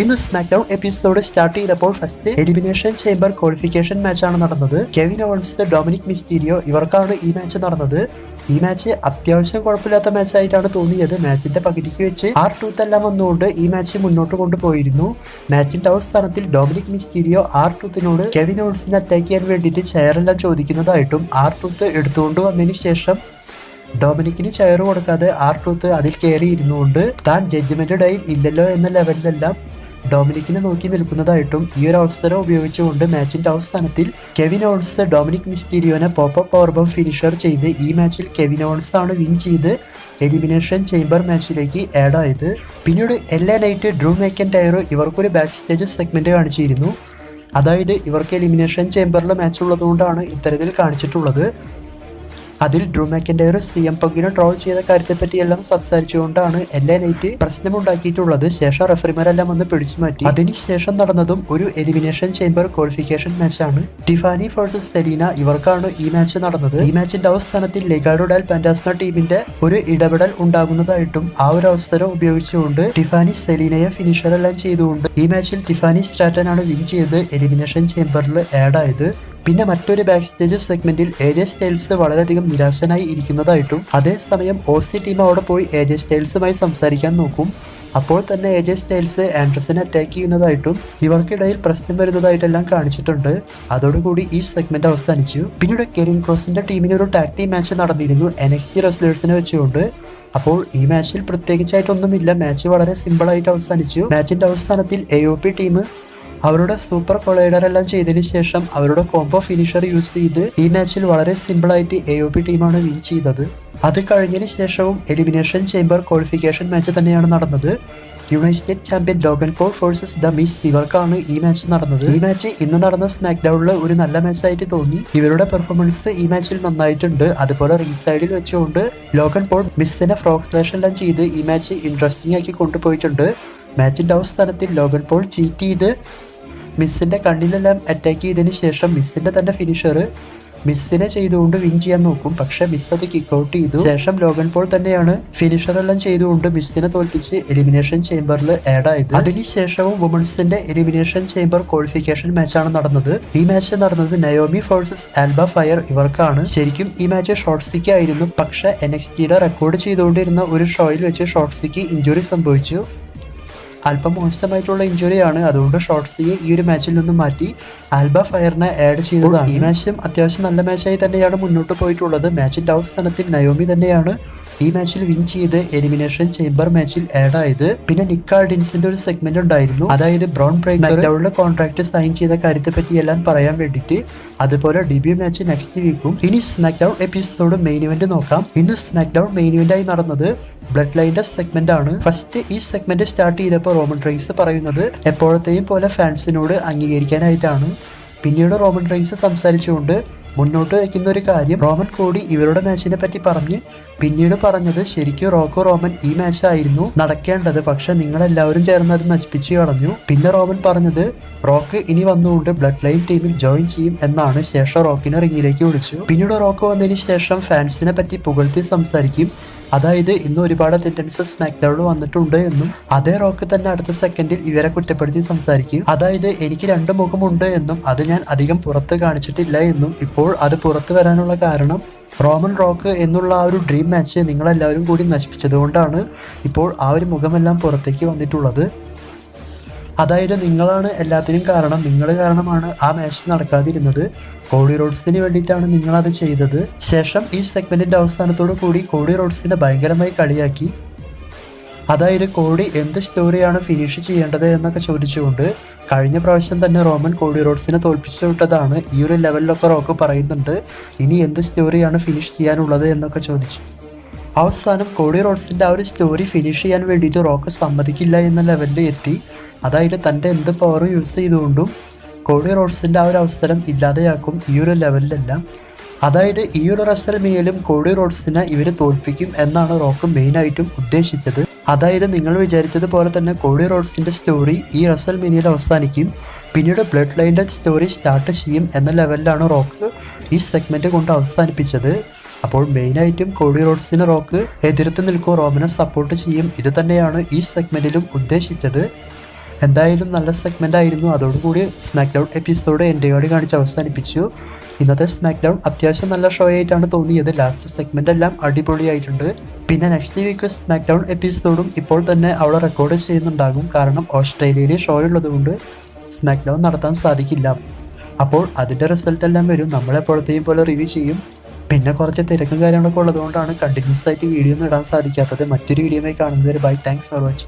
ഇന്ന് SmackDown episode start ചെയ്തപ്പോൾ first elimination chamber qualification മാച്ചാണ് നടന്നത്. കെവിൻ ഓൺസ് ഡൊമിനിക് മിസ്റ്റീരിയോ ഇവർക്കാണ് ഈ മാച്ച് നടന്നത്. ഈ മാച്ച് അത്യാവശ്യം കുഴപ്പമില്ലാത്ത മാച്ചായിട്ടാണ് തോന്നിയത്. മാച്ചിന്റെ പകുതിക്ക് വെച്ച് ആർ ടൂത്ത് എല്ലാം വന്നുകൊണ്ട് ഈ മാച്ച് മുന്നോട്ട് കൊണ്ടുപോയിരുന്നു. മാച്ചിന്റെ അവസാനത്തിൽ ഡൊമിനിക് മിസ്റ്റീരിയോ ആർ ടൂത്തിനോട് കെവിൻ ഓൺസിനെ അറ്റാക്ക് ചെയ്യാൻ വേണ്ടിയിട്ട് ചെയറെല്ലാം ചോദിക്കുന്നതായിട്ടും ആർ ടൂത്ത് എടുത്തുകൊണ്ട് വന്നതിന് ശേഷം ഡൊമിനിക്കിന് ചെയർ കൊടുക്കാതെ ആർ ടൂത്ത് അതിൽ കയറി ഇരുന്നുകൊണ്ട് താൻ ജഡ്ജ്മെന്റ് ഡൈൽ ഇല്ലല്ലോ എന്ന ലെവലിലെല്ലാം ഡൊമിനിക്കിനെ നോക്കി നിൽക്കുന്നതായിട്ടും ഈ ഒരു അവസരം ഉപയോഗിച്ചുകൊണ്ട് മാച്ചിന്റെ അവസാനത്തിൽ കെവിൻ ഓൺസ് ഡൊമിനിക് മിസ്റ്റീരിയോനെ പോപ്പ് പവർബം ഫിനിഷർ ചെയ്ത് ഈ മാച്ചിൽ കെവിൻ ഓൺസ് ആണ് വിൻ ചെയ്ത് എലിമിനേഷൻ ചേംബർ മാച്ചിലേക്ക് ആഡ് ആയത്. പിന്നീട് എല്ലാ നൈറ്റ് ഡ്രൂ മേക്കൻ ടയറോ ഇവർക്കൊരു ബാക്ക് സ്റ്റേജ് സെഗ്മെന്റ് കാണിച്ചിരുന്നു. അതായത് ഇവർക്ക് എലിമിനേഷൻ ചേംബറിലെ മാച്ച് ഉള്ളതുകൊണ്ടാണ് ഇത്തരത്തിൽ കാണിച്ചിട്ടുള്ളത്. അതിൽ ഡ്രൂ ഒരു സി എം പങ്കിനെ ട്രോൾ ചെയ്ത കാര്യത്തെപ്പറ്റിയെല്ലാം സംസാരിച്ചുകൊണ്ടാണ് എല്ലാ നൈറ്റ് പ്രശ്നമുണ്ടാക്കിയിട്ടുള്ളത്. ശേഷം റെഫറിമാരെല്ലാം വന്ന് പിടിച്ചു മാറ്റി. അതിനുശേഷം നടന്നതും ഒരു എലിമിനേഷൻ ചേംബർ ക്വാളിഫിക്കേഷൻ മാച്ചാണ് ടിഫാനി ഫോഴ്സസ് സെലീന ഇവർക്കാണ് ഈ മാച്ച് നടന്നത്. ഈ മാച്ചിന്റെ അവസാനത്തിൽ ലെഗാഡോഡാൽ പാൻഡാസ്മ ടീമിന്റെ ഒരു ഇടപെടൽ ഉണ്ടാകുന്നതായിട്ടും ആ ഒരു അവസരം ഉപയോഗിച്ചുകൊണ്ട് ടിഫാനി സെലീനയെ ഫിനിഷർ എല്ലാം ചെയ്തുകൊണ്ട് ഈ മാച്ചിൽ ടിഫാനി സ്റ്റാറ്റനാണ് വിൻ ചെയ്ത് എലിമിനേഷൻ ചേംബറിൽ ആഡ് ആയത്. പിന്നെ മറ്റൊരു ബാക്ക് സ്റ്റേജ് സെഗ്മെന്റിൽ എ സ്റ്റൈൽസ് വളരെയധികം നിരാശനായി ഇരിക്കുന്നതായിട്ടും അതേസമയം ഒ സി ടീം അവിടെ പോയി എ സ്റ്റൈൽസുമായി സംസാരിക്കാൻ നോക്കും. അപ്പോൾ തന്നെ എ സ്റ്റൈൽസ് ആൻഡ്രസിനെ അറ്റാക്ക് ചെയ്യുന്നതായിട്ടും ഇവർക്കിടയിൽ പ്രശ്നം വരുന്നതായിട്ടെല്ലാം കാണിച്ചിട്ടുണ്ട്. അതോടുകൂടി ഈ സെഗ്മെന്റ് അവസാനിച്ചു. പിന്നീട് കെരിൻ ക്രോസിന്റെ ടീമിന് ഒരു ടാക് ടീം മാച്ച് നടന്നിരുന്നു എൻ എക്സ് റെസ്ലേഴ്സിനെ വെച്ചുകൊണ്ട്. അപ്പോൾ ഈ മാച്ചിൽ പ്രത്യേകിച്ചായിട്ടൊന്നുമില്ല. മാച്ച് വളരെ സിമ്പിൾ ആയിട്ട് അവസാനിച്ചു. മാച്ചിന്റെ അവസാനത്തിൽ എ ഒ പി ടീം അവരുടെ സൂപ്പർ കൊളൈഡർ എല്ലാം ചെയ്തതിന് ശേഷം അവരുടെ കോംബോ ഫിനിഷർ യൂസ് ചെയ്ത് ഈ മാച്ചിൽ വളരെ സിമ്പിൾ ആയിട്ട് എ ഒ പി ടീമാണ് വിൻ ചെയ്തത്. അത് കഴിഞ്ഞതിന് ശേഷവും എലിമിനേഷൻ ചേംബർ ക്വാളിഫിക്കേഷൻ മാച്ച് തന്നെയാണ് നടന്നത്. United champion Logan Paul versus the Miz ഈ മാച്ച് നടന്നത്. ഈ മാച്ച് ഇന്ന് നടന്ന സ്മാക്ക് ഡൗണിൽ ഒരു നല്ല മാച്ചായിട്ട് തോന്നി. ഇവരുടെ പെർഫോമൻസ് ഈ മാച്ചിൽ നന്നായിട്ടുണ്ട്. അതുപോലെ റിംഗ് സൈഡിൽ വെച്ചുകൊണ്ട് ലോഗൻ പോൾ മിസ്സിനെ ഫ്രോക്ക് സ്ലാഷ് എല്ലാം ചെയ്ത് ഈ മാച്ച് ഇൻട്രസ്റ്റിംഗ് ആക്കി കൊണ്ടുപോയിട്ടുണ്ട്. മാച്ചിന്റെ അവസാനത്തിൽ ലോഗൻ പോൾ ചീറ്റ് ചെയ്ത് മിസ്സിന്റെ കണ്ണിലെല്ലാം അറ്റാക്ക് ചെയ്തതിന് ശേഷം മിസ്സിന്റെ തന്നെ ഫിനിഷർ മിസ്സിനെ ചെയ്തുകൊണ്ട് വിൻ ചെയ്യാൻ നോക്കും. പക്ഷെ മിസ് അത് കിക്ക് ഔട്ട് ചെയ്തു. ശേഷം ലോഗൻ പോൾ തന്നെയാണ് ഫിനിഷർ എല്ലാം ചെയ്തുകൊണ്ട് മിസ്സിനെ തോൽപ്പിച്ച് എലിമിനേഷൻ ചേംബറിൽ ആഡ് ആയത്. അതിനുശേഷവും വുമൺസിന്റെ എലിമിനേഷൻ ചേംബർ ക്വാളിഫിക്കേഷൻ മാച്ചാണ് നടന്നത്. ഈ മാച്ച് നടന്നത് നയോമി ഫോഴ്സസ് ആൽബ ഫയർ ഇവർക്കാണ്. ശരിക്കും ഈ മാച്ച് ഷോർട്ട് സിക്ക് ആയിരുന്നു. പക്ഷെ എൻ എക്സ് റെക്കോർഡ് ചെയ്തുകൊണ്ടിരുന്ന ഒരു ഷോയിൽ വെച്ച് ഷോർട്ട് സിക്ക് ഇഞ്ചുറി സംഭവിച്ചു. അല്പം മോശമായിട്ടുള്ള ഇഞ്ചുറിയാണ് അതുകൊണ്ട് ഷോർട്സിയെ ഈ ഒരു മാച്ചിൽ നിന്നും മാറ്റി ആൽബ ഫയറിനെ ആഡ് ചെയ്തതാണ്. ഈ മാച്ചും അത്യാവശ്യം നല്ല മാച്ചായി തന്നെയാണ് മുന്നോട്ട് പോയിട്ടുള്ളത്. മാച്ചിന്റെ അവസാനത്തിൽ നയോമി തന്നെയാണ് ഈ മാച്ചിൽ വിൻ ചെയ്ത് എലിമിനേഷൻ ചേംബർ മാച്ചിൽ ആഡ് ആയത്. പിന്നെ നിക്കാർഡിൻസിന്റെ ഒരു സെഗ്മെന്റ് ഉണ്ടായിരുന്നു. അതായത് ബ്രൗൺ ബ്രേക്കറുടെ കോൺട്രാക്ട് സൈൻ ചെയ്ത കാര്യത്തെ പറ്റി എല്ലാം പറയാൻ വേണ്ടിയിട്ട് അതുപോലെ ഡിബ്യൂ മാച്ച് നെക്സ്റ്റ് വീക്കും ഇനി SmackDown episode main event നോക്കാം. ഇന്ന് സ്മാക്ക് ഡൗൺ മെയിൻ ഇവന്റ് ആയി നടന്നത് ബ്ലഡ് ലൈന്റെ സെഗ്മെന്റ് ആണ്. ഫസ്റ്റ് ഈ സെഗ്മെന്റ് സ്റ്റാർട്ട് ചെയ്തപ്പോൾ റോമൻ റൈൻസ് പറയുന്നത് എപ്പോഴത്തെയും പോലെ ഫാൻസിനോട് അംഗീകരിക്കാനായിട്ടാണ്. പിന്നീട് റോമൻ റൈൻസ് സംസാരിച്ചുകൊണ്ട് മുന്നോട്ട് വയ്ക്കുന്ന ഒരു കാര്യം റോമൻ കോടി ഇവരുടെ മാച്ചിനെ പറ്റി പറഞ്ഞ് പിന്നീട് പറഞ്ഞത് ശരിക്കും റോക്കോ റോമൻ ഈ മാച്ച് ആയിരുന്നു നടക്കേണ്ടത്. പക്ഷെ നിങ്ങളെല്ലാവരും ചേർന്ന് അത് നശിപ്പിച്ചു കളഞ്ഞു. പിന്നെ റോമൻ പറഞ്ഞത് റോക്ക് ഇനി വന്നുകൊണ്ട് ബ്ലഡ് ലൈൻ ടീമിൽ ജോയിൻ ചെയ്യും എന്നാണ്. ശേഷം റോക്കിനെ റിങ്ങിലേക്ക് വിളിച്ചു. പിന്നീട് റോക്ക് വന്നതിന് ശേഷം ഫാൻസിനെ പറ്റി പുകഴ്ത്തി സംസാരിക്കും. അതായത് ഇന്ന് ഒരുപാട് അറ്റൻഡൻസ് സ്മാക്ഡൌണിൽ വന്നിട്ടുണ്ട് എന്നും അതേ റോക്ക് തന്നെ അടുത്ത സെക്കൻഡിൽ ഇവരെ കുറ്റപ്പെടുത്തി സംസാരിക്കും. അതായത് എനിക്ക് രണ്ട് മുഖമുണ്ട് എന്നും അത് ഞാൻ അധികം പുറത്ത് കാണിച്ചിട്ടില്ല എന്നും ഇപ്പോൾ അത് പുറത്തു വരാനുള്ള കാരണം റോമൻ റോക്ക് എന്നുള്ള ആ ഒരു ഡ്രീം മാച്ച് നിങ്ങളെല്ലാവരും കൂടി നശിപ്പിച്ചതുകൊണ്ടാണ് ഇപ്പോൾ ആ ഒരു മുഖമെല്ലാം പുറത്തേക്ക് വന്നിട്ടുള്ളത്. അതായത് നിങ്ങളാണ് എല്ലാത്തിനും കാരണം നിങ്ങൾ കാരണമാണ് ആ മാച്ച് നടക്കാതിരുന്നത്. കോടി റോഡ്സിന് വേണ്ടിയിട്ടാണ് നിങ്ങളത് ചെയ്തത്. ശേഷം ഈ സെഗ്മെന്റിന്റെ അവസാനത്തോടു കൂടി കോടി റോഡ്സിനെ ഭയങ്കരമായി കളിയാക്കി. അതായത് കോടി എന്ത് സ്റ്റോറിയാണ് ഫിനിഷ് ചെയ്യേണ്ടത് എന്നൊക്കെ ചോദിച്ചുകൊണ്ട് കഴിഞ്ഞ പ്രാവശ്യം തന്നെ റോമൻ കോടി റോഡ്സിനെ തോൽപ്പിച്ചു വിട്ടതാണ് ഈ ഒരു ലെവലിലൊക്കെ റോക്ക് പറയുന്നുണ്ട്. ഇനി എന്ത് സ്റ്റോറിയാണ് ഫിനിഷ് ചെയ്യാനുള്ളത് എന്നൊക്കെ ചോദിച്ചു. അവസാനം കോടി റോഡ്സിന്റെ ആ ഒരു സ്റ്റോറി ഫിനിഷ് ചെയ്യാൻ വേണ്ടിയിട്ട് റോക്ക് സമ്മതിക്കില്ല എന്ന ലെവലിൽ എത്തി. അതായത് തന്റെ എന്ത് പവറും യൂസ് ചെയ്തുകൊണ്ടും കോടി റോഡ്സിന്റെ ആ ഒരു അവസരം ഇല്ലാതെയാക്കും ഈ ഒരു ലെവലിലെല്ലാം അതായത് ഈ ഒരു റസ്റ്റർ മേലും കോടി റോഡ്സിനെ ഇവർ തോൽപ്പിക്കും എന്നാണ് റോക്ക് മെയിനായിട്ടും ഉദ്ദേശിച്ചത്. അതായത് നിങ്ങൾ വിചാരിച്ചത് പോലെ തന്നെ കോഡി റോഡ്സിന്റെ സ്റ്റോറി ഈ റസൽ മിനിയിൽ അവസാനിക്കും. പിന്നീട് ബ്ലഡ് ലൈന്റെ സ്റ്റോറി സ്റ്റാർട്ട് ചെയ്യും എന്ന ലെവലിലാണ് റോക്ക് ഈ സെഗ്മെന്റ് കൊണ്ട് അവസാനിപ്പിച്ചത്. അപ്പോൾ മെയിനായിട്ടും കോഡി റോഡ്സിന് റോക്ക് എതിർത്ത് നിൽക്കും റോമിനെ സപ്പോർട്ട് ചെയ്യും. ഇത് തന്നെയാണ് ഈ സെഗ്മെന്റിലും ഉദ്ദേശിച്ചത്. എന്തായാലും നല്ല സെഗ്മെന്റ് ആയിരുന്നു. അതോടുകൂടി സ്മാക്ക് ഡൗൺ എപ്പിസോഡ് എന്റെ കൂടി കാണിച്ച് അവസാനിപ്പിച്ചു. ഇന്നത്തെ സ്മാക്ക് ഡൗൺ അത്യാവശ്യം നല്ല ഷോ ആയിട്ടാണ് തോന്നിയത്. ലാസ്റ്റ് സെഗ്മെന്റ് എല്ലാം അടിപൊളിയായിട്ടുണ്ട്. പിന്നെ നെക്സ്റ്റ് വീക്ക് സ്മാക്ക് ഡൗൺ എപ്പിസോഡും ഇപ്പോൾ തന്നെ അവിടെ റെക്കോർഡ് ചെയ്യുന്നുണ്ടാകും. കാരണം ഓസ്ട്രേലിയയിലെ ഷോ ഉള്ളതുകൊണ്ട് സ്മാക്ക് ഡൗൺ നടത്താൻ സാധിക്കില്ല. അപ്പോൾ അതിന്റെ റിസൾട്ട് എല്ലാം വരും. നമ്മളെപ്പോഴത്തെയും പോലെ റിവ്യൂ ചെയ്യും. പിന്നെ കുറച്ച് തിരക്കും കാര്യങ്ങളൊക്കെ ഉള്ളതുകൊണ്ടാണ് കണ്ടിന്യൂസ് ആയിട്ട് വീഡിയോ ഒന്നും ഇടാൻ സാധിക്കാത്തത്. മറ്റൊരു വീഡിയോയുമായി കാണുന്നത് ബൈ താങ്ക്സ് ഫോർ വാച്ചിങ്